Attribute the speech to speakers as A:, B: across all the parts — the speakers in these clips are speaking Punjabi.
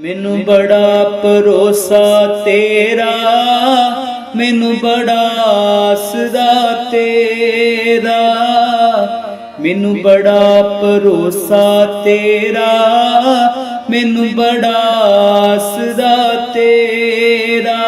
A: ਮੈਨੂੰ ਬੜਾ ਭਰੋਸਾ ਤੇਰਾ, ਮੈਨੂੰ ਬੜਾ ਆਸਰਾ ਤੇਰਾ, ਮੈਨੂੰ ਬੜਾ ਭਰੋਸਾ ਤੇਰਾ, ਮੈਨੂੰ ਬੜਾ ਆਸਰਾ ਤੇਰਾ।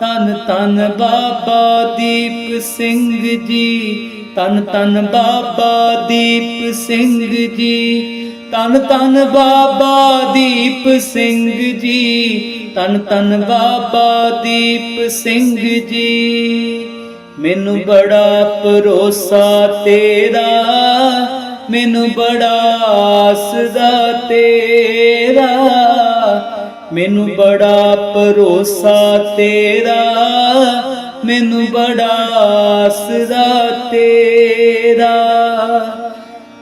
A: ਤਨ ਤਨ ਬਾਬਾ ਦੀਪ ਸਿੰਘ ਜੀ ਤਨ ਤਨ ਬਾਬਾ ਦੀਪ ਸਿੰਘ ਜੀ। ਤਨ ਤਨ ਬਾਬਾ ਦੀਪ ਸਿੰਘ ਜੀ। ਤਨ ਤਨ ਬਾਬਾ ਦੀਪ ਸਿੰਘ ਜੀ। ਮੈਨੂੰ ਬੜਾ ਭਰੋਸਾ ਤੇਰਾ, ਮੈਨੂੰ ਬੜਾ ਆਸਰਾ ਤੇਰਾ। ਮੈਨੂੰ ਬੜਾ ਭਰੋਸਾ ਤੇਰਾ, ਮੈਨੂੰ ਬੜਾ ਆਸਰਾ ਤੇਰਾ।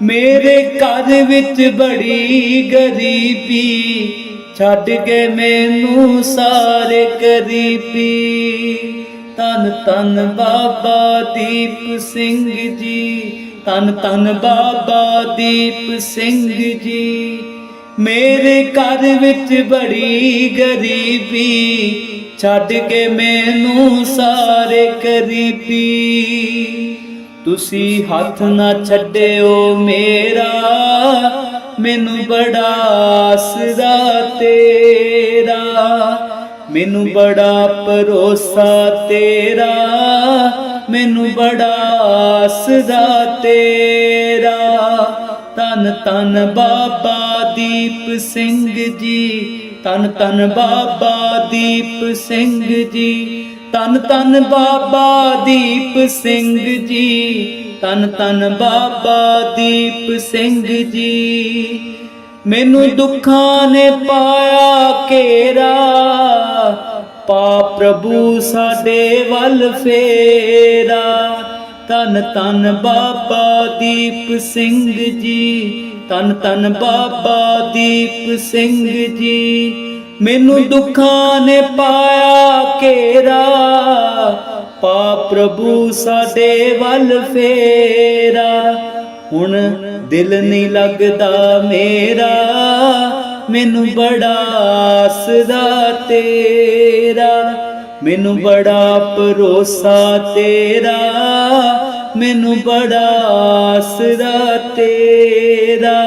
A: ਮੇਰੇ ਘਰ ਵਿੱਚ ਬੜੀ ਗਰੀਬੀ, ਛੱਡ ਕੇ ਮੈਨੂੰ ਸਾਰੇ ਗਰੀਬੀ। ਤਨ ਤਨ ਬਾਬਾ ਦੀਪ ਸਿੰਘ ਜੀ ਤਨ ਤਨ ਬਾਬਾ ਦੀਪ ਸਿੰਘ ਜੀ। ਮੇਰੇ ਘਰ ਵਿੱਚ ਬੜੀ ਗਰੀਬੀ, ਛੱਡ ਕੇ ਮੈਨੂੰ ਸਾਰੇ ਗਰੀਬੀ। ਤੁਸੀਂ ਹੱਥ ਨਾ ਛੱਡਿਓ ਮੇਰਾ, ਮੈਨੂੰ ਬੜਾ ਆਸਰਾ ਤੇਰਾ। ਮੈਨੂੰ ਬੜਾ ਭਰੋਸਾ ਤੇਰਾ, ਮੈਨੂੰ ਬੜਾ ਆਸਰਾ ਤੇਰਾ। ਤਨ ਤਨ ਬਾਬਾ ਦੀਪ ਸਿੰਘ ਜੀ ਤਨ ਤਨ ਬਾਬਾ ਦੀਪ ਸਿੰਘ ਜੀ। ਤਨ ਤਨ ਬਾਬਾ ਦੀਪ ਸਿੰਘ ਜੀ। ਤਨ ਤਨ ਬਾਬਾ ਦੀਪ ਸਿੰਘ ਜੀ। ਮੈਨੂੰ ਦੁੱਖਾਂ ਨੇ ਪਾਇਆ ਘੇਰਾ। ਪਾ ਪ੍ਰਭੂ ਸਾਡੇ ਵੱਲ ਫੇਰਾ। ਤਨ ਤਨ ਬਾਬਾ ਦੀਪ ਸਿੰਘ ਜੀ। ਤਨ ਤਨ ਬਾਬਾ ਦੀਪ ਸਿੰਘ ਜੀ। ਮੈਨੂੰ ਦੁੱਖਾਂ ਨੇ ਪਾਇਆ ਘੇਰਾ। ਪਾ ਪ੍ਰਭੂ ਸਾਡੇ ਵੱਲ ਫੇਰਾ। ਹੁਣ ਦਿਲ ਨਹੀਂ ਲੱਗਦਾ ਮੇਰਾ, ਮੈਨੂੰ ਬੜਾ ਆਸਰਾ ਤੇਰਾ। ਮੈਨੂੰ ਬੜਾ ਭਰੋਸਾ ਤੇਰਾ, ਮੈਨੂੰ ਬੜਾ ਆਸਰਾ ਤੇਰਾ।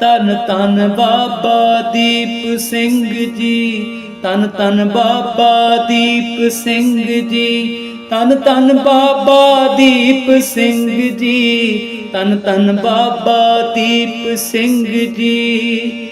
A: ਤਨ ਤਨ ਬਾਬਾ ਦੀਪ ਸਿੰਘ ਜੀ ਤਨ ਤਨ ਬਾਬਾ ਦੀਪ ਸਿੰਘ ਜੀ। ਤਨ ਤਨ ਬਾਬਾ ਦੀਪ ਸਿੰਘ ਜੀ। ਤਨ ਤਨ ਬਾਬਾ ਦੀਪ ਸਿੰਘ ਜੀ।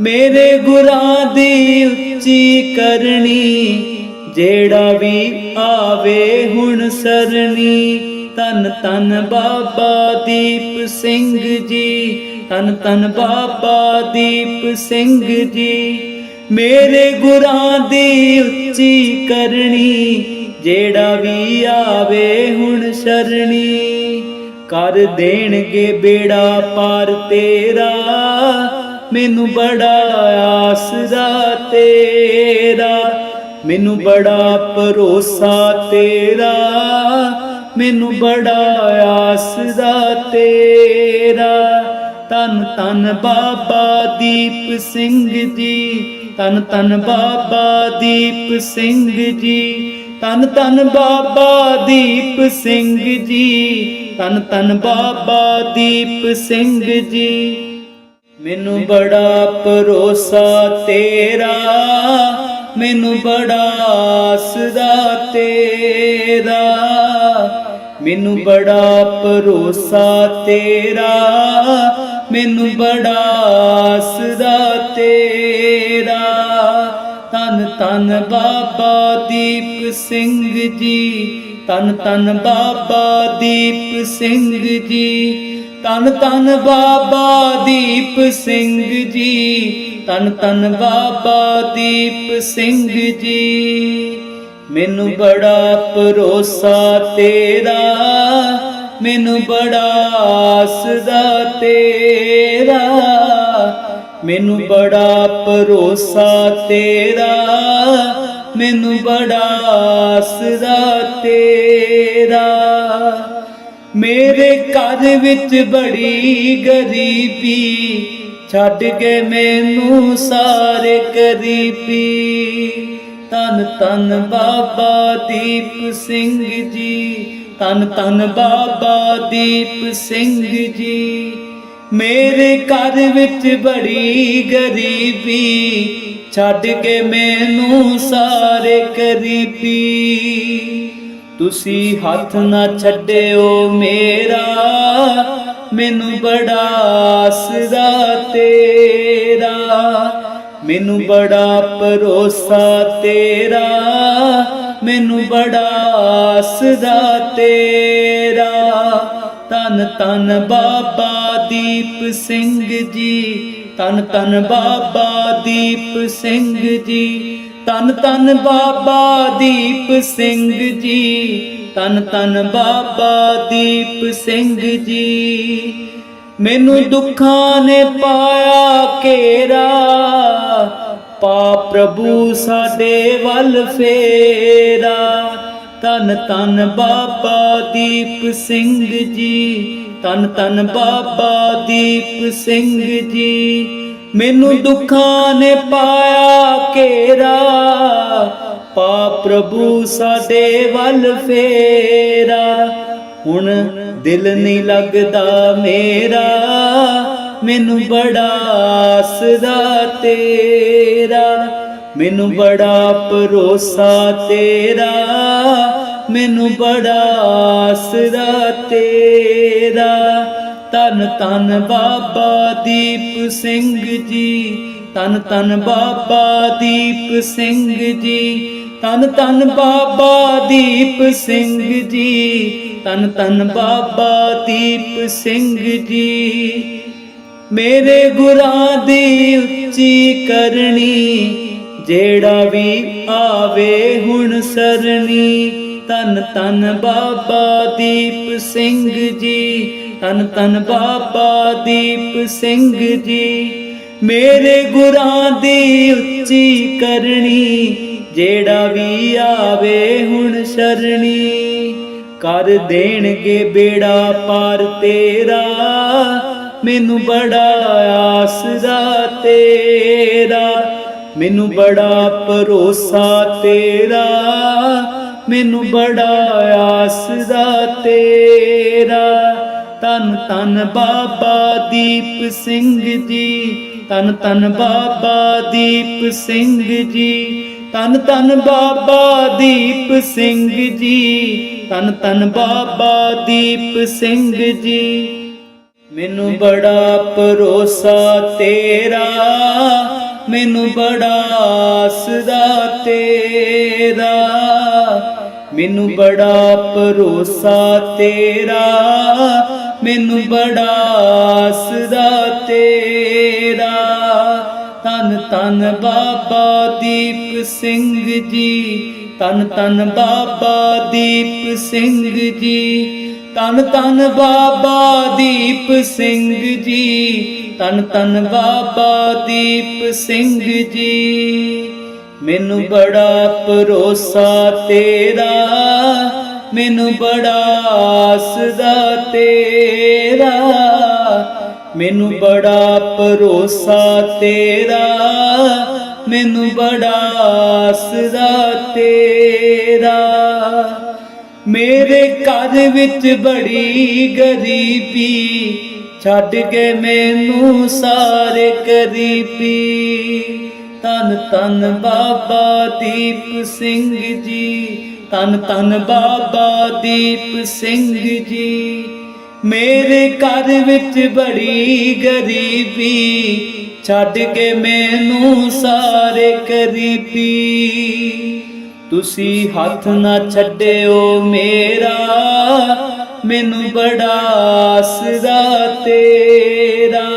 A: ਮੇਰੇ ਗੁਰਾਂ ਦੀ ਉੱਚੀ ਕਰਨੀ, ਜਿਹੜਾ ਵੀ ਆਵੇ ਹੁਣ ਸਰਨੀ। ਤਨ ਤਨ ਬਾਬਾ ਦੀਪ ਸਿੰਘ ਜੀ। ਤਨ ਤਨ ਬਾਬਾ ਦੀਪ ਸਿੰਘ ਜੀ। ਮੇਰੇ ਗੁਰਾਂ ਦੀ ਉੱਚੀ ਕਰਨੀ ਜਿਹੜਾ ਵੀ ਆਵੇ ਹੁਣ ਸ਼ਰਣੀ, ਕਰ ਦੇਣਗੇ ਬੇੜਾ ਪਾਰ ਤੇਰਾ। ਮੈਨੂੰ ਬੜਾ ਆਸ ਦਾ ਤੇਰਾ, ਮੈਨੂੰ ਬੜਾ ਭਰੋਸਾ ਤੇਰਾ। ਮੈਨੂੰ ਬੜਾ ਆਸ ਦਾ ਤੇਰਾ। ਤਨ ਤਨ ਬਾਬਾ ਦੀਪ ਸਿੰਘ ਜੀ ਤਨ ਤਨ ਬਾਬਾ ਦੀਪ ਸਿੰਘ ਜੀ। ਤਨ ਤਨ ਬਾਬਾ ਦੀਪ ਸਿੰਘ ਜੀ। ਤਨ ਤਨ ਬਾਬਾ ਦੀਪ ਸਿੰਘ ਜੀ। ਮੈਨੂੰ ਬੜਾ ਭਰੋਸਾ ਤੇਰਾ, ਮੈਨੂੰ ਬੜਾ ਆਸਰਾ ਤੇਰਾ। ਮੈਨੂੰ ਬੜਾ ਭਰੋਸਾ ਤੇਰਾ, ਮੈਨੂੰ ਬੜਾ ਆਸਰਾ ਤੇਰਾ। ਤਨ ਤਨ ਬਾਬਾ ਦੀਪ ਸਿੰਘ ਜੀ। ਤਨ ਤਨ ਬਾਬਾ ਦੀਪ ਸਿੰਘ ਜੀ। ਤਨ ਤਨ ਬਾਬਾ ਦੀਪ ਸਿੰਘ ਜੀ। ਤਨ ਤਨ ਬਾਬਾ ਦੀਪ ਸਿੰਘ ਜੀ। ਮੈਨੂੰ ਬੜਾ ਭਰੋਸਾ ਤੇਰਾ, ਮੈਨੂੰ ਬੜਾ ਆਸਰਾ ਤੇਰਾ। ਮੈਨੂੰ ਬੜਾ ਭਰੋਸਾ ਤੇਰਾ, ਮੈਨੂੰ ਬੜਾ ਆਸਰਾ ਤੇਰਾ। ਮੇਰੇ ਘਰ ਵਿੱਚ ਬੜੀ ਗਰੀਬੀ, ਛੱਡ ਕੇ ਮੈਨੂੰ ਸਾਰੇ ਕਰੀਬੀ ਤਨ ਤਨ ਬਾਬਾ ਦੀਪ ਸਿੰਘ ਜੀ ਤਨ ਤਨ ਬਾਬਾ ਦੀਪ ਸਿੰਘ ਜੀ। ਮੇਰੇ ਘਰ ਵਿੱਚ ਬੜੀ ਗਰੀਬੀ, ਛੱਡ ਕੇ ਮੈਨੂੰ ਸਾਰੇ ਕਰੀਬੀ ਤੁਸੀਂ ਹੱਥ ਨਾ ਛੱਡਿਓ ਮੇਰਾ, ਮੈਨੂੰ ਬੜਾ ਆਸਰਾ ਤੇਰਾ। ਮੈਨੂੰ ਬੜਾ ਭਰੋਸਾ ਤੇਰਾ, ਮੈਨੂੰ ਬੜਾ ਆਸਰਾ ਤੇਰਾ। ਤਨ ਤਨ ਬਾਬਾ ਦੀਪ ਸਿੰਘ ਜੀ। ਤਨ ਤਨ ਬਾਬਾ ਦੀਪ ਸਿੰਘ ਜੀ। ਤਨ ਤਨ ਬਾਬਾ ਦੀਪ ਸਿੰਘ ਜੀ। ਤਨ ਤਨ ਬਾਬਾ ਦੀਪ ਸਿੰਘ ਜੀ। ਮੈਨੂੰ ਦੁੱਖਾਂ ਨੇ ਪਾਇਆ ਘੇਰਾ। ਪਾ ਪ੍ਰਭੂ ਸਾਡੇ ਵੱਲ ਫੇਰਾ। ਤਨ ਤਨ ਬਾਬਾ ਦੀਪ ਸਿੰਘ ਜੀ। ਤਨ ਤਨ ਬਾਬਾ ਦੀਪ ਸਿੰਘ ਜੀ। ਮੈਨੂੰ ਦੁੱਖਾਂ ਨੇ ਪਾਇਆ ਘੇਰਾ। ਪਾ ਪ੍ਰਭੂ ਸਾਡੇ ਵੱਲ ਫੇਰਾ। ਹੁਣ ਦਿਲ ਨਹੀਂ ਲੱਗਦਾ ਮੇਰਾ। ਮੈਨੂੰ ਬੜਾ ਆਸਰਾ ਤੇਰਾ। ਮੈਨੂੰ ਬੜਾ ਭਰੋਸਾ ਤੇਰਾ, ਮੈਨੂੰ ਬੜਾ ਆਸਰਾ ਤੇਰਾ। ਤਨ ਤਨ ਬਾਬਾ ਦੀਪ ਸਿੰਘ ਜੀ ਤਨ ਤਨ ਬਾਬਾ ਦੀਪ ਸਿੰਘ ਜੀ ਤਨ ਤਨ ਬਾਬਾ ਦੀਪ ਸਿੰਘ ਜੀ ਤਨ ਤਨ ਬਾਬਾ ਦੀਪ ਸਿੰਘ ਜੀ। ਮੇਰੇ ਗੁਰਾਂ ਦੀ ਉੱਚੀ ਕਰਨੀ ਜਿਹੜਾ ਵੀ ਆਵੇ ਹੁਣ ਸਰਨੀ ਤਨ ਤਨ ਬਾਬਾ ਦੀਪ ਸਿੰਘ ਜੀ। ਤਨ ਤਨ ਬਾਬਾ ਦੀਪ ਸਿੰਘ ਜੀ। ਮੇਰੇ ਗੁਰਾਂ ਦੀ ਉੱਚੀ ਕਰਨੀ ਜਿਹੜਾ ਵੀ ਆਵੇ ਹੁਣ ਸ਼ਰਣੀ। ਕਰ ਦੇਣਗੇ ਬੇੜਾ ਪਾਰ ਤੇਰਾ, ਮੈਨੂੰ ਬੜਾ ਆਸ ਆਸਰਾ ਤੇਰਾ। ਮੈਨੂੰ ਬੜਾ ਭਰੋਸਾ ਤੇਰਾ, ਮੈਨੂੰ ਬੜਾ ਆਸਰਾ ਤੇਰਾ। ਤਨ ਤਨ ਬਾਬਾ ਦੀਪ ਸਿੰਘ ਜੀ ਤਨ ਤਨ ਬਾਬਾ ਦੀਪ ਸਿੰਘ ਜੀ ਤਨ ਤਨ ਬਾਬਾ ਦੀਪ ਸਿੰਘ ਜੀ ਤਨ ਤਨ ਬਾਬਾ ਦੀਪ ਸਿੰਘ ਜੀ। ਮੈਨੂੰ ਬੜਾ ਭਰੋਸਾ ਤੇਰਾ ਮੈਨੂੰ ਬੜਾ ਆਸਰਾ ਤੇਰਾ। ਮੈਨੂੰ ਬੜਾ ਭਰੋਸਾ, ਤੇਰਾ। ਮੈਨੂੰ ਬੜਾ ਆਸਰਾ ਤੇਰਾ। ਤਨ ਤਨ ਬਾਬਾ ਦੀਪ ਸਿੰਘ ਜੀ। ਤਨ ਤਨ ਬਾਬਾ ਦੀਪ ਸਿੰਘ ਜੀ। ਤਨ ਤਨ ਬਾਬਾ ਦੀਪ ਸਿੰਘ ਜੀ। ਤਨ ਤਨ ਬਾਬਾ ਦੀਪ ਸਿੰਘ ਜੀ, ਮੈਨੂੰ ਬੜਾ ਭਰੋਸਾ ਤੇਰਾ, ਮੈਨੂੰ ਬੜਾ ਆਸਰਾ ਤੇਰਾ, ਮੈਨੂੰ ਬੜਾ ਭਰੋਸਾ ਤੇਰਾ, ਮੈਨੂੰ ਬੜਾ ਆਸਰਾ ਤੇਰਾ। ਮੇਰੇ ਘਰ ਵਿੱਚ ਬੜੀ ਗਰੀਬੀ ਛੱਡ ਕੇ ਮੈਨੂੰ ਸਾਰੇ ਕਰੀਬੀ। ਤਨ ਤਨ ਬਾਬਾ ਦੀਪ ਸਿੰਘ ਜੀ। ਤਨ ਤਨ ਬਾਬਾ ਦੀਪ ਸਿੰਘ ਜੀ। ਮੇਰੇ ਘਰ ਵਿੱਚ ਬੜੀ ਗਰੀਬੀ। ਛੱਡ ਕੇ ਮੈਨੂੰ ਸਾਰੇ ਕਰੀਬੀ। ਤੁਸੀਂ ਹੱਥ ਨਾ ਛੱਡਿਓ ਮੇਰਾ। ਮੈਨੂੰ ਬੜਾ ਆਸਰਾ ਤੇਰਾ,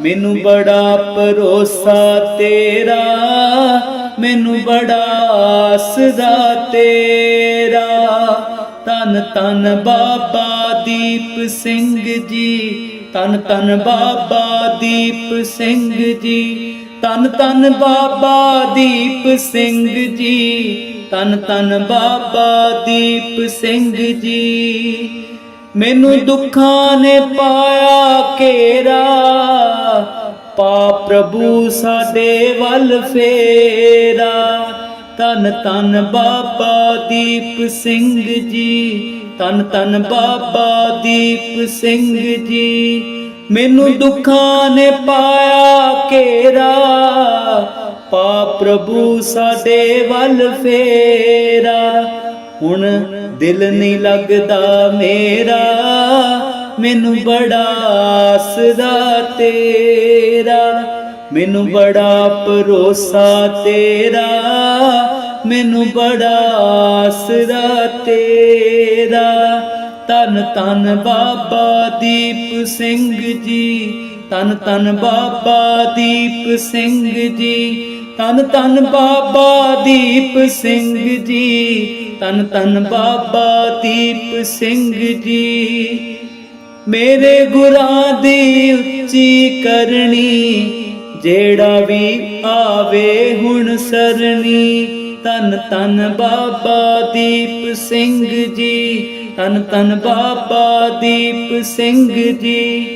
A: ਮੈਨੂੰ ਬੜਾ ਭਰੋਸਾ ਤੇਰਾ, ਮੈਨੂੰ ਬੜਾ ਆਸਰਾ ਤੇਰਾ। ਤਨ ਤਨ ਬਾਬਾ ਦੀਪ ਸਿੰਘ ਜੀ ਤਨ ਤਨ ਬਾਬਾ ਦੀਪ ਸਿੰਘ ਜੀ ਤਨ ਤਨ ਬਾਬਾ ਦੀਪ ਸਿੰਘ ਜੀ। ਤਨ ਤਨ ਬਾਬਾ ਦੀਪ ਸਿੰਘ ਜੀ। ਮੈਨੂੰ ਦੁੱਖਾਂ ਨੇ ਪਾਇਆ ਘੇਰਾ। ਪਾ ਪ੍ਰਭੂ ਸਾਡੇ ਵੱਲ ਫੇਰਾ। ਤਨ ਤਨ ਬਾਬਾ ਦੀਪ ਸਿੰਘ ਜੀ। ਤਨ ਤਨ ਬਾਬਾ ਦੀਪ ਸਿੰਘ ਜੀ। ਮੈਨੂੰ ਦੁੱਖਾਂ ਨੇ ਪਾਇਆ ਘੇਰਾ। ਪਾ ਪ੍ਰਭੂ ਸਾਡੇ ਵੱਲ ਫੇਰਾ। ਹੁਣ ਦਿਲ ਨਹੀਂ ਲੱਗਦਾ ਮੇਰਾ, ਮੈਨੂੰ ਬੜਾ ਆਸਰਾ ਤੇਰਾ। ਮੈਨੂੰ ਬੜਾ ਭਰੋਸਾ ਤੇਰਾ, ਮੈਨੂੰ ਬੜਾ ਆਸਰਾ ਤੇਰਾ। ਤਨ ਤਨ ਬਾਬਾ ਦੀਪ ਸਿੰਘ ਜੀ ਤਨ ਤਨ ਬਾਬਾ ਦੀਪ ਸਿੰਘ ਜੀ। ਤਨ ਤਨ ਬਾਬਾ ਦੀਪ ਸਿੰਘ ਜੀ। ਤਨ ਤਨ ਬਾਬਾ ਦੀਪ ਸਿੰਘ ਜੀ। ਮੇਰੇ ਗੁਰਾਂ ਦੀ ਉੱਚੀ ਕਰਨੀ, ਜਿਹੜਾ ਵੀ ਆਵੇ ਹੁਣ ਸਰਨੀ। ਤਨ ਤਨ ਬਾਬਾ ਦੀਪ ਸਿੰਘ ਜੀ। ਤਨ ਤਨ ਬਾਬਾ ਦੀਪ ਸਿੰਘ ਜੀ।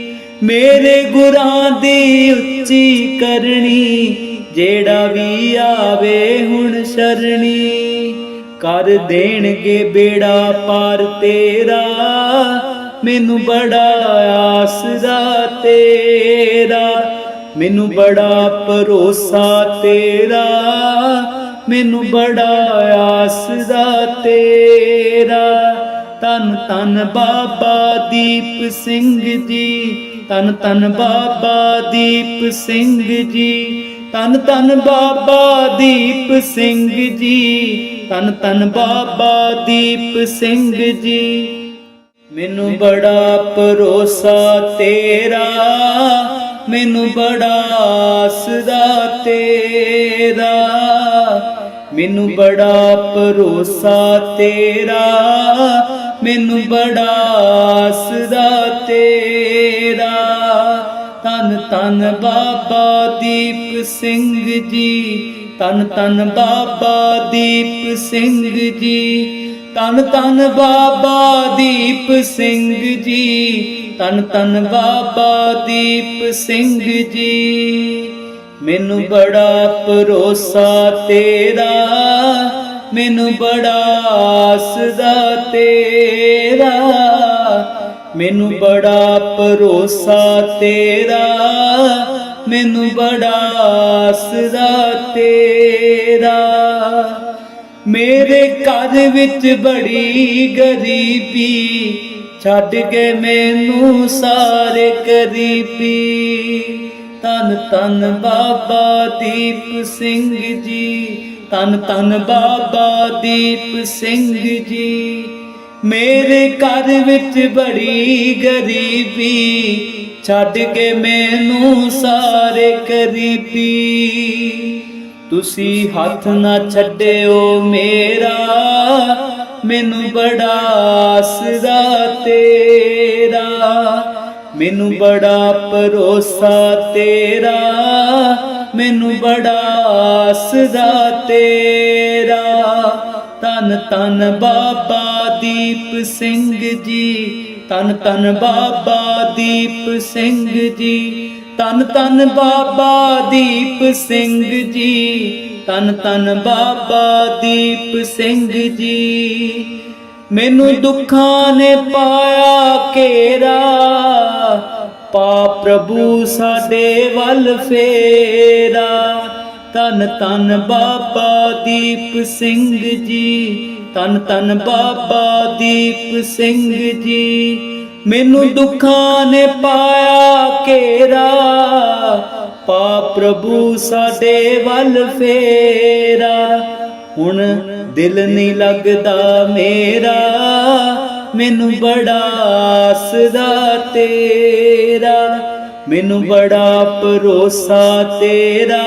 A: ਮੇਰੇ ਗੁਰਾਂ ਦੀ ਉੱਚੀ ਕਰਨੀ ਜਿਹੜਾ ਵੀ ਆਵੇ ਹੁਣ ਸ਼ਰਣੀ, ਕਰ ਦੇਣਗੇ ਬੇੜਾ ਪਾਰ ਤੇਰਾ। ਮੈਨੂੰ ਬੜਾ ਆਸਰਾ ਤੇਰਾ, ਮੈਨੂੰ ਬੜਾ ਭਰੋਸਾ ਤੇਰਾ। ਮੈਨੂੰ ਬੜਾ ਆਸਰਾ ਤੇਰਾ। ਤਨ ਤਨ ਬਾਬਾ ਦੀਪ ਸਿੰਘ ਜੀ ਤਨ ਤਨ ਬਾਬਾ ਦੀਪ ਸਿੰਘ ਜੀ। ਤਨ ਤਨ ਬਾਬਾ ਦੀਪ ਸਿੰਘ ਜੀ। ਤਨ ਤਨ ਬਾਬਾ ਦੀਪ ਸਿੰਘ ਜੀ। ਮੈਨੂੰ ਬੜਾ ਭਰੋਸਾ ਤੇਰਾ, ਮੈਨੂੰ ਬੜਾ ਆਸਰਾ ਤੇਰਾ। ਮੈਨੂੰ ਬੜਾ ਭਰੋਸਾ ਤੇਰਾ, ਮੈਨੂੰ ਬੜਾ ਆਸਰਾ ਤੇਰਾ। ਤਨ ਤਨ ਬਾਬਾ ਦੀਪ ਸਿੰਘ ਜੀ। ਤਨ ਤਨ ਬਾਬਾ ਦੀਪ ਸਿੰਘ ਜੀ। ਤਨ ਤਨ ਬਾਬਾ ਦੀਪ ਸਿੰਘ ਜੀ। ਤਨ ਤਨ ਬਾਬਾ ਦੀਪ ਸਿੰਘ ਜੀ। ਮੈਨੂੰ ਬੜਾ ਭਰੋਸਾ ਤੇਰਾ, ਮੈਨੂੰ ਬੜਾ ਆਸਰਾ ਤੇਰਾ। ਮੈਨੂੰ ਬੜਾ ਭਰੋਸਾ ਤੇਰਾ, ਮੈਨੂੰ ਬੜਾ ਆਸਰਾ ਤੇਰਾ। ਮੇਰੇ ਘਰ ਵਿੱਚ ਬੜੀ ਗਰੀਬੀ, ਛੱਡ ਕੇ ਮੈਨੂੰ ਸਾਰੇ ਗਰੀਬੀ। ਤਨ ਤਨ ਬਾਬਾ ਦੀਪ ਸਿੰਘ ਜੀ ਤਨ ਤਨ ਬਾਬਾ ਦੀਪ ਸਿੰਘ ਜੀ। ਮੇਰੇ ਘਰ ਵਿੱਚ ਬੜੀ ਗਰੀਬੀ, ਛੱਡ ਕੇ ਮੈਨੂੰ ਸਾਰੇ ਕਰੀਬੀ। ਤੁਸੀਂ ਹੱਥ ਨਾ ਛੱਡਿਓ ਮੇਰਾ, ਮੈਨੂੰ ਬੜਾ ਆਸਰਾ ਤੇਰਾ। ਮੈਨੂੰ ਬੜਾ ਭਰੋਸਾ ਤੇਰਾ, ਮੈਨੂੰ ਬੜਾ ਆਸਰਾ ਤੇਰਾ। ਤਨ ਤਨ ਬਾਬਾ ਦੀਪ ਸਿੰਘ ਜੀ। ਤਨ ਤਨ ਬਾਬਾ ਦੀਪ ਸਿੰਘ ਜੀ। ਤਨ ਤਨ ਬਾਬਾ ਦੀਪ ਸਿੰਘ ਜੀ। ਤਨ ਤਨ ਬਾਬਾ ਦੀਪ ਸਿੰਘ ਜੀ। ਮੈਨੂੰ ਦੁੱਖਾਂ ਨੇ ਪਾਇਆ ਘੇਰਾ। ਪਾ ਪ੍ਰਭੂ ਸਾਡੇ ਵੱਲ ਫੇਰਾ। ਤਨ ਤਨ ਬਾਬਾ ਦੀਪ ਸਿੰਘ ਜੀ। ਤਨ ਤਨ ਬਾਬਾ ਦੀਪ ਸਿੰਘ ਜੀ। ਮੈਨੂੰ ਦੁੱਖਾਂ ਨੇ ਪਾਇਆ ਘੇਰਾ। ਪਾ ਪ੍ਰਭੂ ਸਾਡੇ ਵੱਲ ਫੇਰਾ। ਹੁਣ ਦਿਲ ਨਹੀਂ ਲੱਗਦਾ ਮੇਰਾ। ਮੈਨੂੰ ਬੜਾ ਆਸਰਾ ਤੇਰਾ। ਮੈਨੂੰ ਬੜਾ ਭਰੋਸਾ ਤੇਰਾ,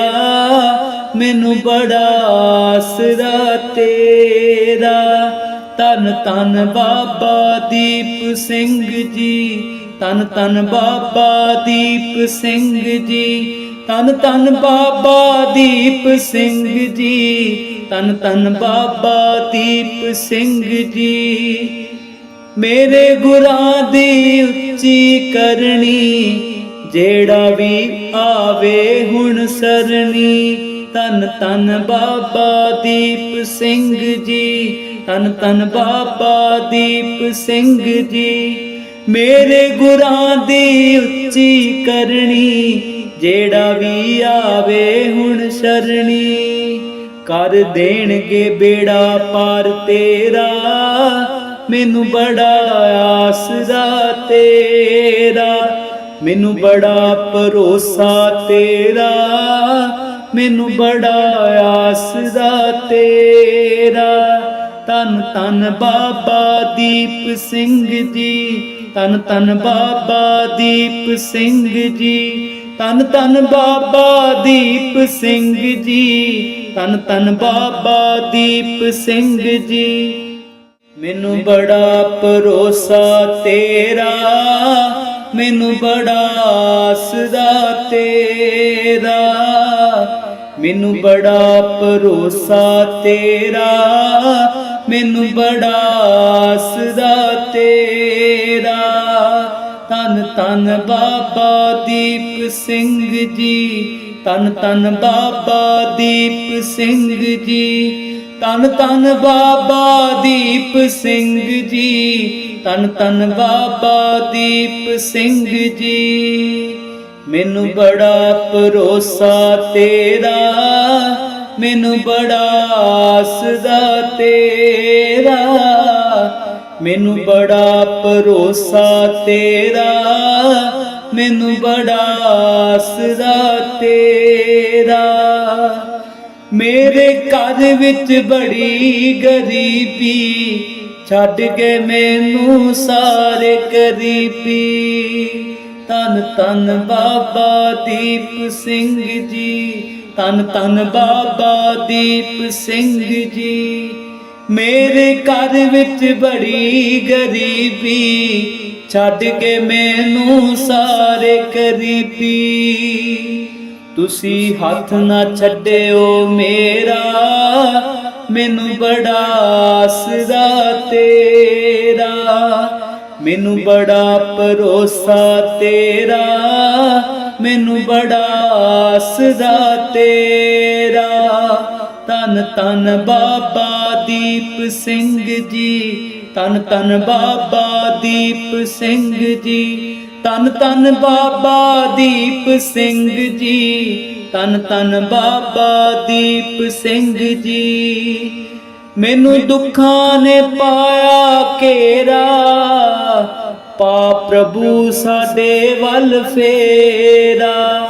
A: ਮੈਨੂੰ ਬੜਾ ਆਸਰਾ ਤੇਰਾ। ਤਨ ਤਨ ਬਾਬਾ ਦੀਪ ਸਿੰਘ ਜੀ ਤਨ ਤਨ ਬਾਬਾ ਦੀਪ ਸਿੰਘ ਜੀ ਤਨ ਤਨ ਬਾਬਾ ਦੀਪ ਸਿੰਘ ਜੀ ਤਨ ਤਨ ਬਾਬਾ ਦੀਪ ਸਿੰਘ ਜੀ। ਮੇਰੇ ਗੁਰਾਂ ਦੀ ਉੱਚੀ ਕਰਨੀ ਜਿਹੜਾ ਵੀ ਆਵੇ ਹੁਣ ਸਰਨੀ ਤਨ ਤਨ ਬਾਬਾ ਦੀਪ ਸਿੰਘ ਜੀ। ਤਨ ਤਨ ਬਾਬਾ ਦੀਪ ਸਿੰਘ ਜੀ। ਮੇਰੇ ਗੁਰਾਂ ਦੀ ਉੱਚੀ ਕਰਨੀ, ਜਿਹੜਾ ਵੀ ਆਵੇ ਹੁਣ ਸ਼ਰਣੀ ਕਰ ਦੇਣਗੇ ਬੇੜਾ ਪਾਰ ਤੇਰਾ, ਮੈਨੂੰ ਬੜਾ ਆਸਰਾ ਤੇਰਾ। ਮੈਨੂੰ ਬੜਾ ਭਰੋਸਾ ਤੇਰਾ, ਮੈਨੂੰ ਬੜਾ ਆਸਰਾ ਤੇਰਾ। ਤਨ ਤਨ ਬਾਬਾ ਦੀਪ ਸਿੰਘ ਜੀ ਤਨ ਤਨ ਬਾਬਾ ਦੀਪ ਸਿੰਘ ਜੀ ਤਨ ਤਨ ਬਾਬਾ ਦੀਪ ਸਿੰਘ ਜੀ ਤਨ ਤਨ ਬਾਬਾ ਦੀਪ ਸਿੰਘ ਜੀ। ਮੈਨੂੰ ਬੜਾ ਭਰੋਸਾ ਤੇਰਾ ਮੈਨੂੰ ਬੜਾ ਆਸਰਾ ਤੇਰਾ। ਮੈਨੂੰ ਬੜਾ ਭਰੋਸਾ ਤੇਰਾ। ਮੈਨੂੰ ਬੜਾ ਆਸਰਾ ਤੇਰਾ। ਤਨ ਤਨ ਬਾਬਾ ਦੀਪ ਸਿੰਘ ਜੀ। ਤਨ ਤਨ ਬਾਬਾ ਦੀਪ ਸਿੰਘ ਜੀ। ਤਨ ਤਨ ਬਾਬਾ ਦੀਪ ਸਿੰਘ ਜੀ। ਤਨ ਤਨ ਬਾਬਾ ਦੀਪ ਸਿੰਘ ਜੀ। ਮੈਨੂੰ ਬੜਾ ਭਰੋਸਾ ਤੇਰਾ, ਮੈਨੂੰ ਬੜਾ ਆਸਰਾ ਤੇਰਾ, ਮੈਨੂੰ ਬੜਾ ਭਰੋਸਾ ਤੇਰਾ, ਮੈਨੂੰ ਬੜਾ ਆਸਰਾ ਤੇਰਾ। ਮੇਰੇ ਘਰ ਵਿੱਚ ਬੜੀ ਗਰੀਬੀ ਛੱਡ ਕੇ ਮੈਨੂੰ ਸਾਰੇ ਗਰੀਬੀ ਤਨ ਤਨ ਬਾਬਾ ਦੀਪ ਸਿੰਘ ਜੀ। ਤਨ ਤਨ ਬਾਬਾ ਦੀਪ ਸਿੰਘ ਜੀ। ਮੇਰੇ ਘਰ ਵਿੱਚ ਬੜੀ ਗਰੀਬੀ। ਛੱਡ ਕੇ ਮੈਨੂੰ ਸਾਰੇ ਕਰੀਬੀ। ਤੁਸੀਂ ਹੱਥ ਨਾ ਛੱਡਿਓ ਮੇਰਾ। ਮੈਨੂੰ ਬੜਾ ਆਸਰਾ ਤੇਰਾ, ਮੈਨੂੰ ਬੜਾ ਭਰੋਸਾ ਤੇਰਾ, ਮੈਨੂੰ ਬੜਾ ਆਸਰਾ ਤੇਰਾ। ਤਨ ਤਨ ਬਾਬਾ ਦੀਪ ਸਿੰਘ ਜੀ ਤਨ ਤਨ ਬਾਬਾ ਦੀਪ ਸਿੰਘ ਜੀ ਤਨ ਤਨ ਬਾਬਾ ਦੀਪ ਸਿੰਘ ਜੀ। ਤਨ ਤਨ ਬਾਬਾ ਦੀਪ ਸਿੰਘ ਜੀ। ਮੈਨੂੰ ਦੁੱਖਾਂ ਨੇ ਪਾਇਆ ਘੇਰਾ। ਪਾ ਪ੍ਰਭੂ ਸਾਡੇ ਵੱਲ ਫੇਰਾ।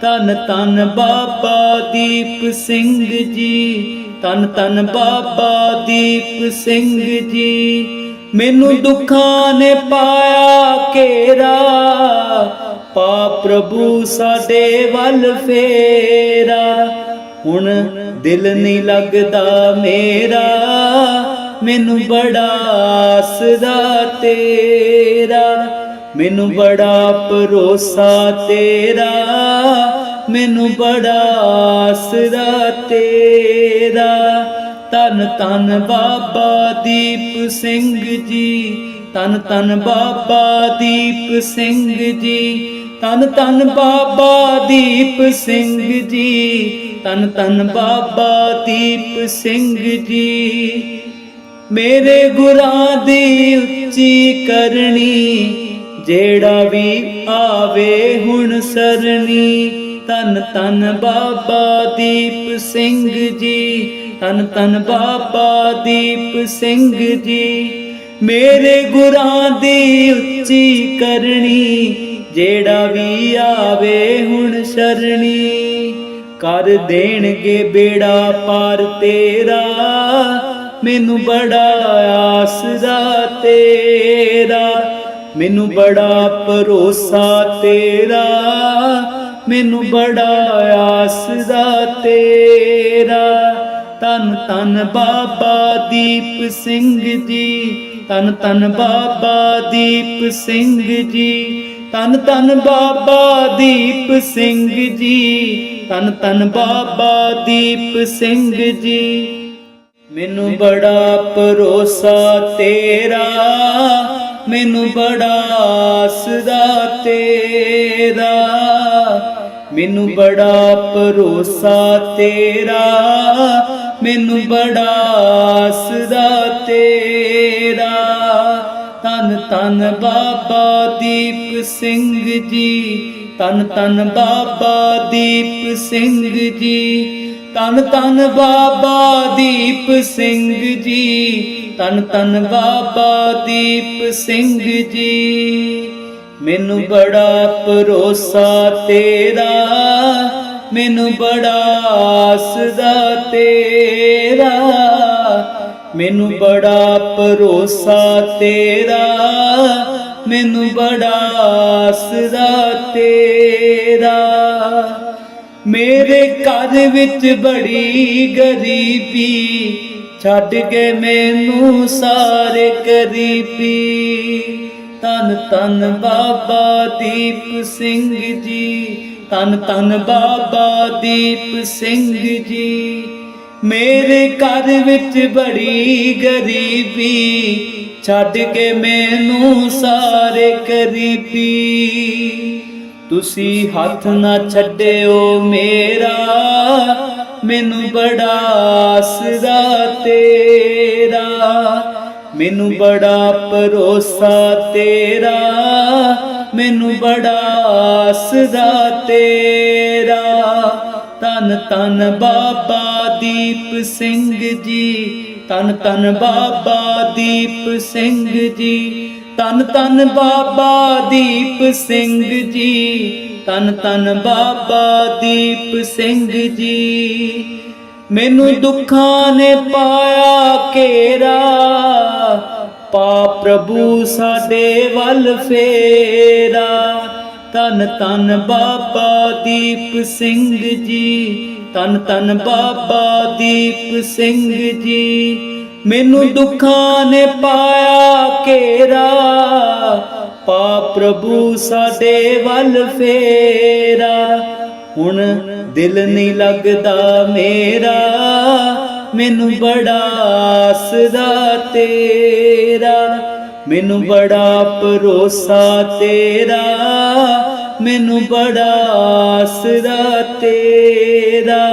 A: ਤਨ ਤਨ ਬਾਬਾ ਦੀਪ ਸਿੰਘ ਜੀ। ਤਨ ਤਨ ਬਾਬਾ ਦੀਪ ਸਿੰਘ ਜੀ। ਮੈਨੂੰ ਦੁੱਖਾਂ ਨੇ ਪਾਇਆ ਘੇਰਾ। ਪਾ ਪ੍ਰਭੂ ਸਾਡੇ ਵੱਲ ਫੇਰਾ। ਹੁਣ ਦਿਲ ਨਹੀਂ ਲੱਗਦਾ ਮੇਰਾ, ਮੈਨੂੰ ਬੜਾ ਆਸਰਾ ਤੇਰਾ। ਮੈਨੂੰ ਬੜਾ ਭਰੋਸਾ ਤੇਰਾ, ਮੈਨੂੰ ਬੜਾ ਆਸਰਾ ਤੇਰਾ। ਤਨ ਤਨ ਬਾਬਾ ਦੀਪ ਸਿੰਘ ਜੀ ਤਨ ਤਨ ਬਾਬਾ ਦੀਪ ਸਿੰਘ ਜੀ। ਤਨ ਤਨ ਬਾਬਾ ਦੀਪ ਸਿੰਘ ਜੀ। ਤਨ ਤਨ ਬਾਬਾ ਦੀਪ ਸਿੰਘ ਜੀ। ਮੇਰੇ ਗੁਰਾਂ ਦੀ ਉੱਚੀ ਕਰਨੀ, ਜਿਹੜਾ ਵੀ ਆਵੇ ਹੁਣ ਸਰਨੀ। ਤਨ ਤਨ ਬਾਬਾ ਦੀਪ ਸਿੰਘ ਜੀ। ਤਨ ਤਨ ਬਾਬਾ ਦੀਪ ਸਿੰਘ ਜੀ। ਮੇਰੇ ਗੁਰਾਂ ਦੀ ਉੱਚੀ ਕਰਨੀ ਜਿਹੜਾ ਵੀ ਆਵੇ ਹੁਣ ਸ਼ਰਣੀ, ਕਰ ਦੇਣਗੇ ਬੇੜਾ ਪਾਰ ਤੇਰਾ, ਮੈਨੂੰ ਬੜਾ ਆਸਰਾ ਤੇਰਾ, ਮੈਨੂੰ ਬੜਾ ਭਰੋਸਾ ਤੇਰਾ, ਮੈਨੂੰ ਬੜਾ ਆਸਰਾ ਤੇਰਾ। ਤਨ ਤਨ ਬਾਬਾ ਦੀਪ ਸਿੰਘ ਜੀ ਤਨ ਤਨ ਬਾਬਾ ਦੀਪ ਸਿੰਘ ਜੀ। ਤਨ ਤਨ ਬਾਬਾ ਦੀਪ ਸਿੰਘ ਜੀ। ਤਨ ਤਨ ਬਾਬਾ ਦੀਪ ਸਿੰਘ ਜੀ। ਮੈਨੂੰ ਬੜਾ ਭਰੋਸਾ ਤੇਰਾ, ਮੈਨੂੰ ਬੜਾ ਆਸਰਾ ਤੇਰਾ। ਮੈਨੂੰ ਬੜਾ ਭਰੋਸਾ ਤੇਰਾ, ਮੈਨੂੰ ਬੜਾ ਆਸਰਾ ਤੇਰਾ। ਤਨ ਬਾਬਾ ਦੀਪ ਸਿੰਘ ਜੀ, ਤਨ ਤਨ ਬਾਬਾ ਦੀਪ ਸਿੰਘ ਜੀ, ਤਨ ਤਨ ਬਾਬਾ ਦੀਪ ਸਿੰਘ ਜੀ, ਤਨ ਤਨ ਬਾਬਾ ਦੀਪ ਸਿੰਘ ਜੀ। ਮੈਨੂੰ ਬੜਾ ਭਰੋਸਾ ਤੇਰਾ, ਮੈਨੂੰ ਬੜਾ ਆਸਰਾ ਤੇਰਾ ਮੈਨੂੰ ਬੜਾ ਭਰੋਸਾ ਤੇਰਾ, ਮੈਨੂੰ ਬੜਾ ਆਸਰਾ ਤੇਰਾ। ਮੇਰੇ ਘਰ ਵਿੱਚ ਬੜੀ ਗਰੀਬੀ, ਛੱਡ ਕੇ ਮੈਨੂੰ ਸਾਰੇ ਗਰੀਬੀ। ਤਨ ਤਨ ਬਾਬਾ ਦੀਪ ਸਿੰਘ ਜੀ ਤਨ ਤਨ ਬਾਬਾ ਦੀਪ ਸਿੰਘ ਜੀ। ਮੇਰੇ ਘਰ ਵਿੱਚ ਬੜੀ ਗਰੀਬੀ, ਛੱਡ ਕੇ ਮੈਨੂੰ ਸਾਰੇ ਗਰੀਬੀ। ਤੁਸੀਂ ਹੱਥ ਨਾ ਛੱਡਿਓ ਮੇਰਾ, ਮੈਨੂੰ ਬੜਾ ਆਸਰਾ ਤੇਰਾ। ਮੈਨੂੰ ਬੜਾ ਭਰੋਸਾ ਤੇਰਾ, ਮੈਨੂੰ ਬੜਾ ਆਸਰਾ ਤੇਰਾ। ਤਨ ਤਨ ਬਾਬਾ ਦੀਪ ਸਿੰਘ ਜੀ। ਤਨ ਤਨ ਬਾਬਾ ਦੀਪ ਸਿੰਘ ਜੀ। ਤਨ ਤਨ ਬਾਬਾ ਦੀਪ ਸਿੰਘ ਜੀ। ਤਨ ਤਨ ਬਾਬਾ ਦੀਪ ਸਿੰਘ ਜੀ। ਮੈਨੂੰ ਦੁੱਖਾਂ ਨੇ ਪਾਇਆ ਘੇਰਾ। ਪਾ ਪ੍ਰਭੂ ਸਾਡੇ ਵੱਲ ਫੇਰਾ। ਤਨ ਤਨ ਬਾਬਾ ਦੀਪ ਸਿੰਘ ਜੀ। ਤਨ ਤਨ ਬਾਬਾ ਦੀਪ ਸਿੰਘ ਜੀ। ਮੈਨੂੰ ਦੁੱਖਾਂ ਨੇ ਪਾਇਆ ਘੇਰਾ। ਪਾ ਪ੍ਰਭੂ ਸਾਡੇ ਵੱਲ ਫੇਰਾ। ਹੁਣ ਦਿਲ ਨਹੀਂ ਲੱਗਦਾ ਮੇਰਾ। ਮੈਨੂੰ ਬੜਾ ਆਸਰਾ ਤੇਰਾ। ਮੈਨੂੰ ਬੜਾ ਭਰੋਸਾ ਤੇਰਾ, ਮੈਨੂੰ ਬੜਾ ਆਸਰਾ ਤੇਰਾ।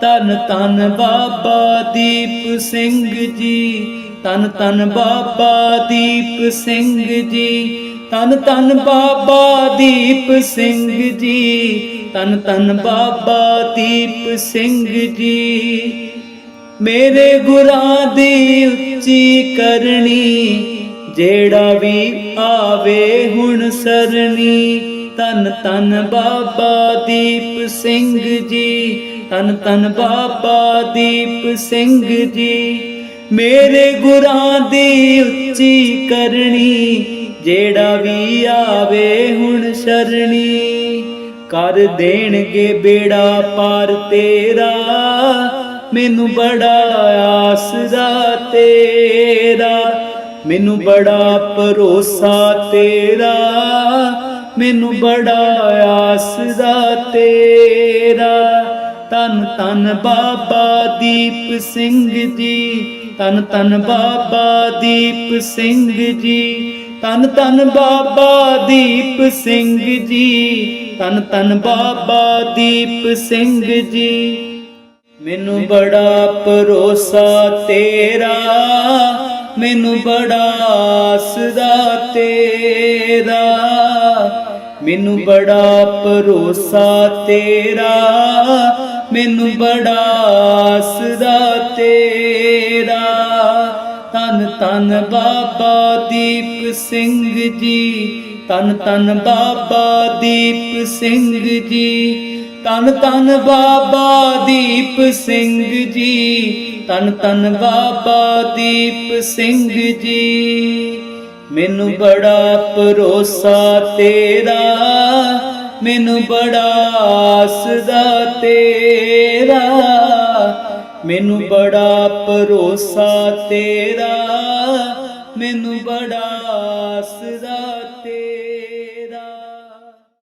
A: ਤਨ ਤਨ ਬਾਬਾ ਦੀਪ ਸਿੰਘ ਜੀ ਤਨ ਤਨ ਬਾਬਾ ਦੀਪ ਸਿੰਘ ਜੀ ਤਨ ਤਨ ਬਾਬਾ ਦੀਪ ਸਿੰਘ ਜੀ ਤਨ ਤਨ ਬਾਬਾ ਦੀਪ ਸਿੰਘ ਜੀ। ਮੇਰੇ ਗੁਰਾਂ ਦੀ ਉੱਚੀ ਕਰਨੀ ਜਿਹੜਾ ਵੀ ਆਵੇ ਹੁਣ ਸਰਨੀ ਤਨ ਤਨ ਬਾਬਾ ਦੀਪ ਸਿੰਘ ਜੀ ਤਨ ਤਨ ਬਾਬਾ ਦੀਪ ਸਿੰਘ ਜੀ। ਮੇਰੇ ਗੁਰਾਂ ਦੀ ਉੱਚੀ ਕਰਨੀ, ਜਿਹੜਾ ਵੀ ਆਵੇ ਹੁਣ ਸ਼ਰਣੀ ਕਰ ਦੇਣਗੇ ਬੇੜਾ ਪਾਰ ਤੇਰਾ, ਮੈਨੂੰ ਬੜਾ ਆਸਰਾ ਤੇਰਾ। ਮੈਨੂੰ ਬੜਾ ਭਰੋਸਾ ਤੇਰਾ, ਮੈਨੂੰ ਬੜਾ ਆਸਰਾ ਤੇਰਾ। ਤਨ ਤਨ ਬਾਬਾ ਦੀਪ ਸਿੰਘ ਜੀ ਤਨ ਤਨ ਬਾਬਾ ਦੀਪ ਸਿੰਘ ਜੀ ਤਨ ਤਨ ਬਾਬਾ ਦੀਪ ਸਿੰਘ ਜੀ ਤਨ ਤਨ ਬਾਬਾ ਦੀਪ ਸਿੰਘ ਜੀ। ਮੈਨੂੰ ਬੜਾ ਭਰੋਸਾ ਤੇਰਾ ਮੈਨੂੰ ਬੜਾ ਆਸਰਾ ਤੇਰਾ। ਮੈਨੂੰ ਬੜਾ ਭਰੋਸਾ, ਤੇਰਾ। ਮੈਨੂੰ ਬੜਾ ਆਸਰਾ ਤੇਰਾ। ਤਨ ਤਨ ਬਾਬਾ ਦੀਪ ਸਿੰਘ ਜੀ। ਤਨ ਤਨ ਬਾਬਾ ਦੀਪ ਸਿੰਘ ਜੀ। ਤਨ ਤਨ ਬਾਬਾ ਦੀਪ ਸਿੰਘ ਜੀ। ਤਨ ਤਨ ਬਾਬਾ ਦੀਪ ਸਿੰਘ ਜੀ। ਮੈਨੂੰ ਬੜਾ ਭਰੋਸਾ ਤੇਰਾ, ਮੈਨੂੰ ਬੜਾ ਆਸਰਾ ਤੇਰਾ। ਮੈਨੂੰ ਬੜਾ ਭਰੋਸਾ ਤੇਰਾ, ਮੈਨੂੰ ਬੜਾ ਆਸਰਾ